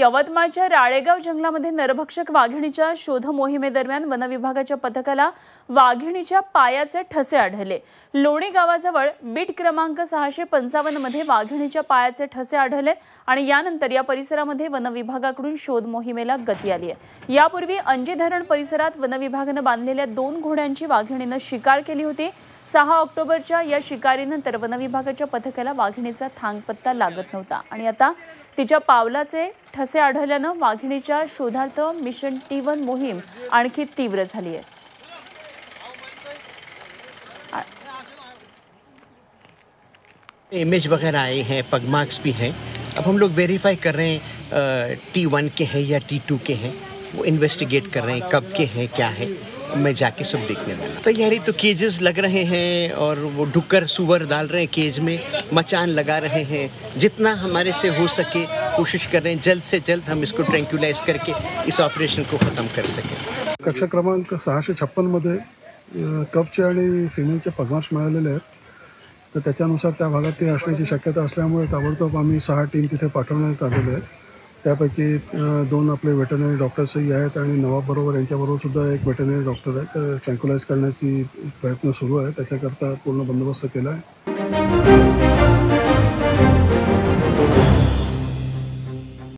यवतमाळच्या राळेगाव जंगलामध्ये नरभक्षक वाघिणीच्या शोध मोहिमेदरम्यान वनविभागाच्या पथकाला वाघिणीच्या पायाचे ठसे आढळले. लोणी गावाजवळ बीट क्रमांक सहाशे पंचावन्नमध्ये वाघिणीच्या पायाचे ठसे आढळले आणि यानंतर या परिसरामध्ये वनविभागाकडून शोध मोहिमेला गती आली आहे. यापूर्वी अंजी धरण परिसरात वनविभागानं बांधलेल्या दोन घोड्यांची वाघिणीनं शिकार केली होती. सहा ऑक्टोबरच्या या शिकारीनंतर वनविभागाच्या पथकाला वाघिणीचा थांगपत्ता लागत नव्हता आणि आता तिच्या पावलाचे ठसे आढळल्यानं वाघिणीच्या शोधार्थ मिशन टी वन मोहीम आणखी तीव्र झाली आहे. इमेज वगैरह आए हैं, पग मार्क्स भी हैं। अब हम लोग वेरीफाई कर रहे हैं टी वन के हैं या टी टू के हैं। वो इन्वेस्टिगेट कर रहे हैं कब के हैं, क्या है। में जाके सब देखने वाला। तैयारी तो केजेस लग रहे हैं और वो ढुकर सुअर डाल रहे हैं केज में मचान लगा रहे हैं। जितना हमारे से हो सके कोशिश कर रहे हैं जल्द से जल्द हम इसको ट्रैंक्युलाइज करके इस ऑपरेशन को ख़त्म कर सकें। कक्षा क्रमांक सहाशे छप्पनमध्ये कपचे आणि फिमेलचे पगमार्श मिळालेले आहेत. तर त्याच्यानुसार त्या भागात ते असण्याची शक्यता असल्यामुळे ताबडतोब आम्ही सहा टीम तिथे पाठवण्यात आलेले आहेत. त्यापैकी दोन आपले वेटरनरी डॉक्टर्सही आहेत आणि नवाबरोबर यांच्याबरोबर सुद्धा एक वेटरनरी डॉक्टर आहे. तर ट्रँक्युलाइज करण्याची प्रयत्न सुरू आहे. त्याच्याकरता पूर्ण बंदोबस्त केला आहे